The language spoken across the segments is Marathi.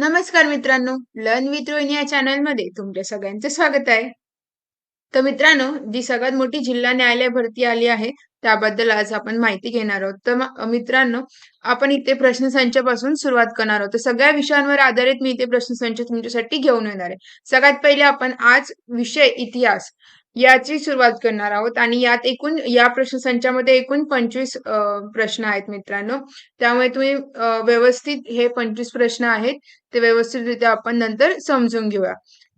नमस्कार मित्रांनो लर्न विथ रोहिणी या चॅनलमध्ये तुमच्या सगळ्यांचं स्वागत आहे. तर मित्रांनो जी सगळ्यात मोठी जिल्हा न्यायालय भरती आली आहे त्याबद्दल आज आपण माहिती घेणार आहोत. तर मित्रांनो आपण इथे प्रश्नसंचापासून सुरुवात करणार आहोत. तर सगळ्या विषयांवर आधारित मी इथे प्रश्नसंच तुमच्यासाठी घेऊन येणार आहे. सगळ्यात पहिले आपण आज विषय इतिहास. याची सुरुवात करणार आहोत. आणि यात एकूण या प्रश्न संचामध्ये एकूण पंचवीस प्रश्न आहेत मित्रांनो. त्यामुळे तुम्ही व्यवस्थित हे पंचवीस प्रश्न आहेत ते व्यवस्थितरित्या आपण नंतर समजून घेऊया.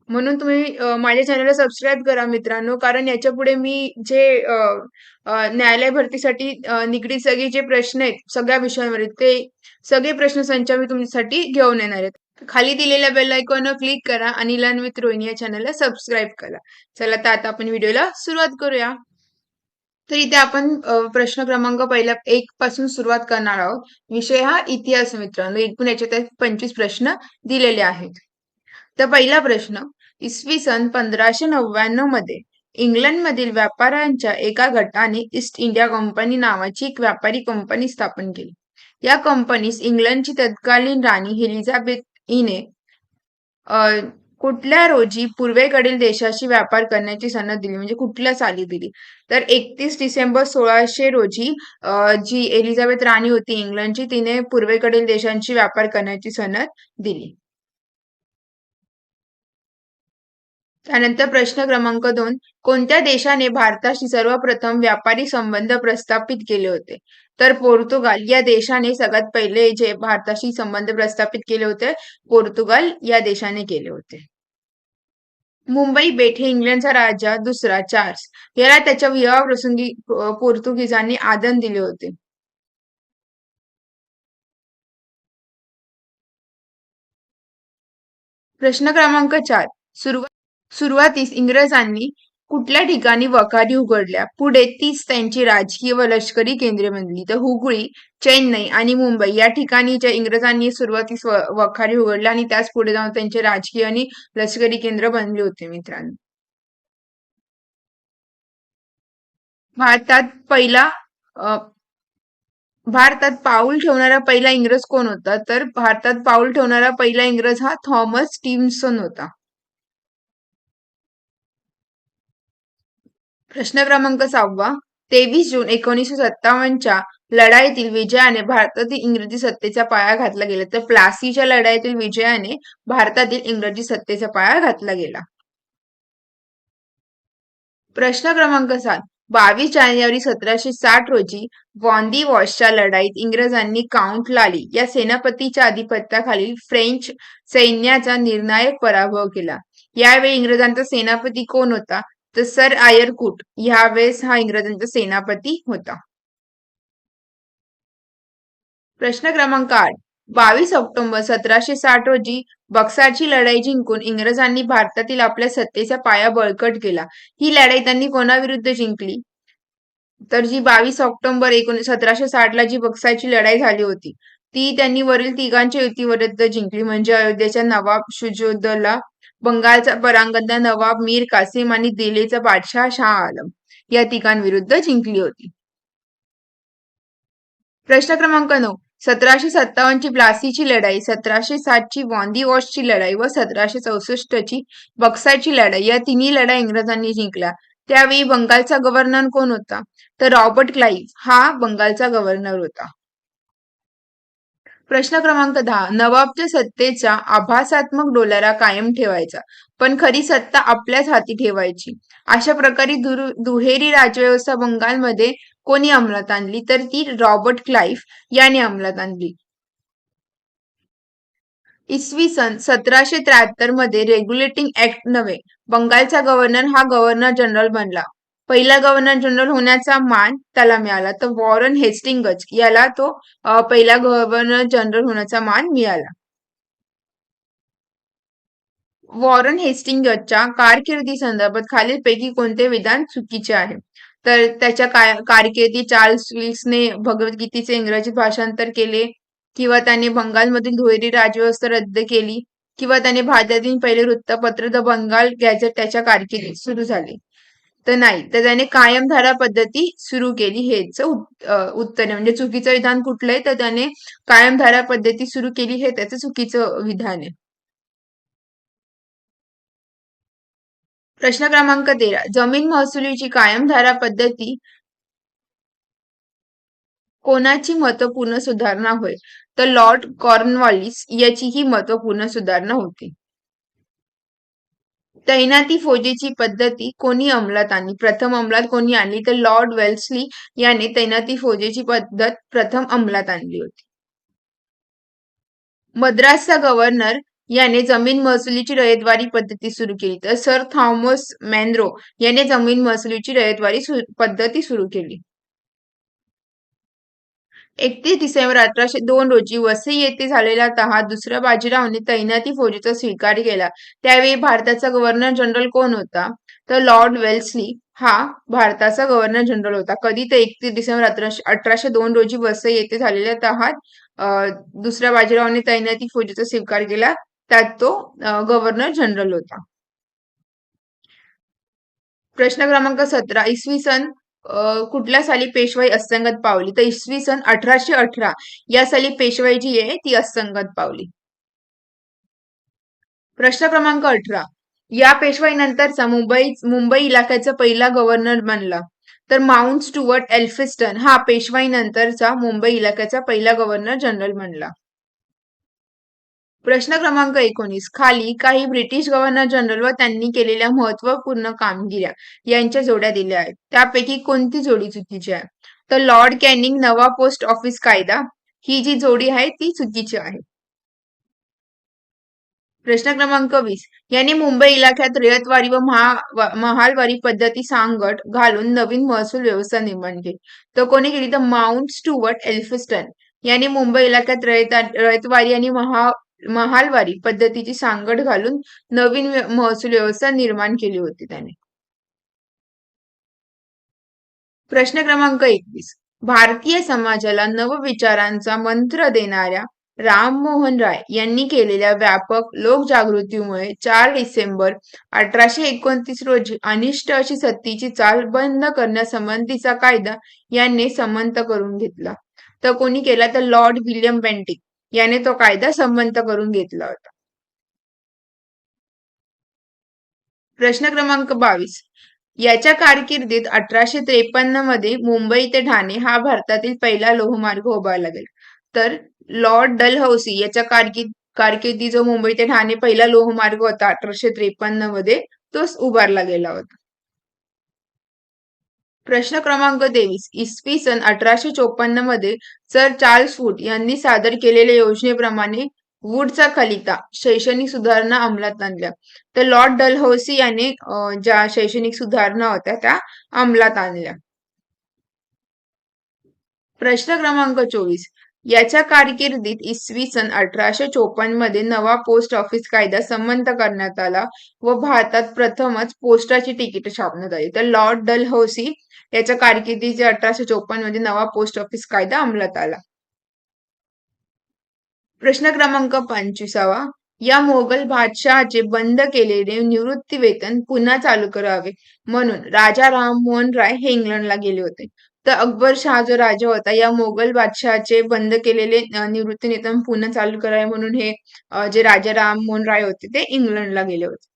म्हणून तुम्ही माझ्या चॅनलला सबस्क्राईब करा मित्रांनो कारण याच्यापुढे मी जे न्यायालय भरतीसाठी निगडीत सगळे जे प्रश्न आहेत सगळ्या विषयांवर ते सगळे प्रश्न संच मी तुमच्यासाठी घेऊन येणार आहेत. खाली दिलेल्या बेल आयकॉनवर क्लिक करा आणि लर्न विथ रोहिणी या चॅनलला सबस्क्राईब करा. चला तर आता आपण व्हिडिओला सुरुवात करूया. तर इथे आपण प्रश्न क्रमांक पहिल्या एक पासून सुरुवात करणार आहोत. विषय हा इतिहास मित्रांनो. एकूण याच्यात पंचवीस प्रश्न दिलेले आहेत. तर पहिला प्रश्न इसवी सन पंधराशे नव्याण्णवमध्ये इंग्लंडमधील व्यापाऱ्यांच्या एका गटाने ईस्ट इंडिया कंपनी नावाची एक व्यापारी कंपनी स्थापन केली. या कंपनीस इंग्लंडची तत्कालीन राणी एलिझाबेथ हिने कुठल्या रोजी पूर्वेकडील देशाशी व्यापार करण्याची सनद दिली म्हणजे कुठल्या साली दिली? तर एकतीस डिसेंबर सोळाशे रोजी जी एलिझाबेथ राणी होती इंग्लंडची तिने पूर्वेकडील देशांशी व्यापार करण्याची सनद दिली. त्यानंतर प्रश्न क्रमांक दोन कोणत्या देशाने भारताशी सर्वप्रथम व्यापारी संबंध प्रस्थापित केले होते? तर पोर्तुगाल या देशाने सगळ्यात पहिले जे भारताशी संबंध प्रस्थापित केले होते पोर्तुगाल या देशाने केले होते. मुंबई बेट हे इंग्लंडचा राजा दुसरा चार्ल्स. याला त्याच्या विवाह प्रसंगी पोर्तुगीजांनी आदन दिले होते. प्रश्न क्रमांक चार. सुरुवात सुरुवातीस इंग्रजांनी कुठल्या ठिकाणी वखारी उघडल्या? पुढे तीच त्यांची राजकीय व लष्करी केंद्रे बनली. तर हुगळी चेन्नई आणि मुंबई या ठिकाणीच्या इंग्रजांनी सुरुवातीस वखारी उघडल्या आणि त्याच पुढे जाऊन त्यांचे राजकीय आणि लष्करी केंद्र बनले होते मित्रांनो. भारतात पहिला भारतात पाऊल ठेवणारा पहिला इंग्रज कोण होता? तर भारतात पाऊल ठेवणारा पहिला इंग्रज हा थॉमस स्टीव्हन्सन होता. प्रश्न क्रमांक सहावा. तेवीस जून एकोणीसशे सत्तावन्नच्या लढाईतील विजयाने भारतातील इंग्रजी सत्तेचा पाया घातला गेला. तर प्लासीच्या लढाईतील विजयाने भारतातील इंग्रजी सत्तेचा पाया घातला गेला. प्रश्न क्रमांक सात. बावीस जानेवारी सतराशे साठ रोजी वॉन्दी वॉशच्या लढाईत इंग्रजांनी काउंट लाली. या सेनापतीच्या अधिपत्याखालील फ्रेंच सैन्याचा निर्णायक पराभव केला. यावेळी इंग्रजांचा सेनापती कोण होता? तर सर आयरकूट यावेळेस हा इंग्रजांचा सेनापती होता. प्रश्न क्रमांक आठ. बावीस ऑक्टोबर सतराशे साठ रोजी बक्सारची लढाई जिंकून इंग्रजांनी भारतातील आपल्या सत्तेचा पाया बळकट केला. ही लढाई त्यांनी कोणाविरुद्ध जिंकली? तर जी बावीस ऑक्टोबर एकोणीस सतराशे साठ ला जी बक्साची लढाई झाली होती ती त्यांनी वरील तिघांच्या युतीविरुद्ध जिंकली. म्हणजे अयोध्येच्या नवाब शुजोदला बंगालचा परांगदा नवाब मीर कासिम आणि दिल्लीचा बादशाह शाह आलम या तिघांविरुद्ध जिंकली होती. प्रश्न क्रमांक नऊ. सतराशे सत्तावन्नची प्लासीची लढाई सतराशे सातची वॉन्दी वॉशची लढाई व सतराशे चौसष्टची बक्साची लढाई या तिन्ही लढाई इंग्रजांनी जिंकल्या. त्यावेळी बंगालचा गव्हर्नर कोण होता? तर रॉबर्ट क्लाईव्ह हा बंगालचा गव्हर्नर होता. प्रश्न क्रमांक दहा नवाबच्या सत्तेचा आभासात्मक डोलारा कायम ठेवायचा पण खरी सत्ता आपल्याच हाती ठेवायची. अशा प्रकारे दुहेरी राजव्यवस्था बंगालमध्ये कोणी अंमलात आणली? तर ती रॉबर्ट क्लाइफ याने अंमलात आणली. इसवी सन सतराशे त्र्याहत्तरमध्ये रेग्युलेटिंग ऍक्ट नव्हे बंगालचा गव्हर्नर हा गव्हर्नर जनरल बनला. पहिला गव्हर्नर जनरल होण्याचा मान त्याला मिळाला. तर वॉरन हेस्टिंगज याला तो पहिला गव्हर्नर जनरल होण्याचा मान मिळाला. वॉरन हेस्टिंगजच्या कारकिर्दी संदर्भात खालीलपैकी कोणते विधान चुकीचे आहे? तर त्याच्या कारकिर्दी चार्ल्स विल्सने भगवद्गीतेचे इंग्रजीत भाषांतर केले किंवा त्याने बंगालमधील दुहेरी राजव्यवस्था रद्द केली किंवा त्याने भारतातील पहिले वृत्तपत्र द बंगाल गॅझेट त्याच्या कारकिर्दीत सुरू झाले. तर नाही. तर त्याने कायमधारा पद्धती सुरू केली. हेच उत्तर. आहे म्हणजे चुकीचं विधान कुठलं आहे तर त्याने कायमधारा पद्धती सुरू केली. हे त्याचं चुकीचं विधान आहे. प्रश्न क्रमांक तेरा. जमीन महसुलीची कायमधारा पद्धती कोणाची महत्त्वपूर्ण सुधारणा होय? तर लॉर्ड कॉर्नवॉलिस याची ही महत्त्वपूर्ण सुधारणा होती. तैनाती फौजेची पद्धती कोणी अंमलात आणली? प्रथम अंमलात कोणी आणली? तर लॉर्ड वेल्सली याने तैनाती फौजेची पद्धत प्रथम अंमलात आणली होती. मद्रासचा गव्हर्नर याने जमीन महसुलीची रयतवारी पद्धती सुरू केली. तर सर थॉमस मॅनरो याने जमीन महसुलीची रयतवारी पद्धती सुरू केली. एकतीस डिसेंबर अठराशे दोन रोजी वसई येथे झालेला तहात दुसऱ्या बाजीरावने तैनाती फौजेचा स्वीकार केला. त्यावेळी भारताचा गव्हर्नर जनरल कोण होता? तर लॉर्ड वेल्सली हा भारताचा गव्हर्नर जनरल होता. कधी तर एकतीस डिसेंबर अठराशे अठराशे दोन रोजी वसई येथे झालेल्या तहात दुसऱ्या बाजीरावने तैनाती फौजेचा स्वीकार केला. त्यात तो गव्हर्नर जनरल होता. प्रश्न क्रमांक सतरा इसवी सन कुठल्या साली पेशवाई असंगत पावली? तर इसवी सन अठराशे अठरा या साली पेशवाई जी आहे ती असंगत पावली. प्रश्न क्रमांक अठरा. या पेशवाई नंतरचा मुंबई मुंबई इलाक्याचा पहिला गव्हर्नर बनला. तर माउंट स्टुअर्ट एल्फिस्टन हा पेशवाई नंतरचा मुंबई इलाक्याचा पहिला गव्हर्नर जनरल बनला. प्रश्न क्रमांक एकोणीस. खाली काही ब्रिटिश गव्हर्नर जनरल व त्यांनी केलेल्या महत्त्वपूर्ण कामगिऱ्या यांच्या जोड्या दिल्या आहेत. त्यापैकी कोणती जोडी चुकीची आहे? तर लॉर्ड कॅनिंग नवा पोस्ट ऑफिस कायदा. ही जी जोडी आहे ती चुकीची आहे. प्रश्न क्रमांक वीस. यांनी मुंबई इलाख्यात रयतवारी व महा महालवारी पद्धती सांगट घालून नवीन महसूल व्यवस्था निर्माण केली. तर कोणी केली? तर माउंट स्टुअर्ट एल्फिस्टन यांनी मुंबई इलाक्यात रयत रयतवारी आणि महा महालवारी पद्धतीची सांगड घालून नवीन महसूल व्यवस्था निर्माण केली होती त्याने. प्रश्न क्रमांक एकवीस. भारतीय समाजाला नवविचारांचा मंत्र देणाऱ्या राममोहन राय यांनी केलेल्या व्यापक लोकजागृतीमुळे चार डिसेंबर अठराशे एकोणतीस रोजी अनिष्ट अशी सत्तीची चाल बंद करण्यासंबंधीचा कायदा यांनी समंत करून घेतला. तर कोणी केला तर लॉर्ड विल्यम बेंटिक याने तो कायदा संमत करून घेतला होता. प्रश्न क्रमांक बावीस. याच्या कारकिर्दीत अठराशे त्रेपन्नमध्ये मुंबई ते ठाणे हा भारतातील पहिला लोहमार्ग उभारला गेला तर लॉर्ड डलहौसी याच्या कारकिर्द कारकिर्दी जो मुंबई ते ठाणे पहिला लोहमार्ग होता अठराशे त्रेपन्नमध्ये तो उभारला गेला होता. प्रश्न क्रमांक तेवीस इसवी सन अठराशे चोपन्नमध्ये सर चार्ल्स वूड यांनी सादर केलेल्या योजनेप्रमाणे वूडचा खलिता शैक्षणिक सुधारणा अंमलात आणल्या. तर लॉर्ड डलहौसी याने ज्या शैक्षणिक सुधारणा होत्या त्या अंमलात आणल्या. प्रश्न क्रमांक चोवीस याच्या कारकिर्दीत इसवी सन अठराशे चोपन्नमध्ये नवा पोस्ट ऑफिस कायदा संमत करण्यात आला व भारतात प्रथमच पोस्टाची तिकीट छापण्यात आली. तर लॉर्ड डलहौसी याच्या कारकिर्दीचे अठराशे चोपन्नमध्ये नवा पोस्ट ऑफिस कायदा अंमलात आला. प्रश्न क्रमांक पंचवीसावा. या मोगल बादशहाचे बंद केलेले निवृत्ती वेतन पुन्हा चालू करावे म्हणून राजा राममोहन राय हे इंग्लंडला गेले होते. तर अकबर शाह जो राजा होता या मोगल बादशहाचे बंद केलेले निवृत्ती वेतन पुन्हा चालू करावे म्हणून हे जे राजा राममोहन राय होते ते इंग्लंडला गेले होते.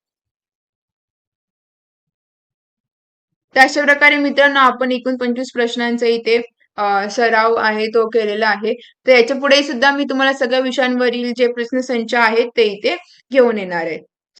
तर अशा प्रकारे मित्रांनो आपण एकूण पंचवीस प्रश्नांचा इथे सराव आहे तो केलेला आहे. तर याच्यापुढे सुद्धा मी तुम्हाला सगळ्या विषयांवरील जे प्रश्न संच आहेत ते इथे घेऊन येणार आहे.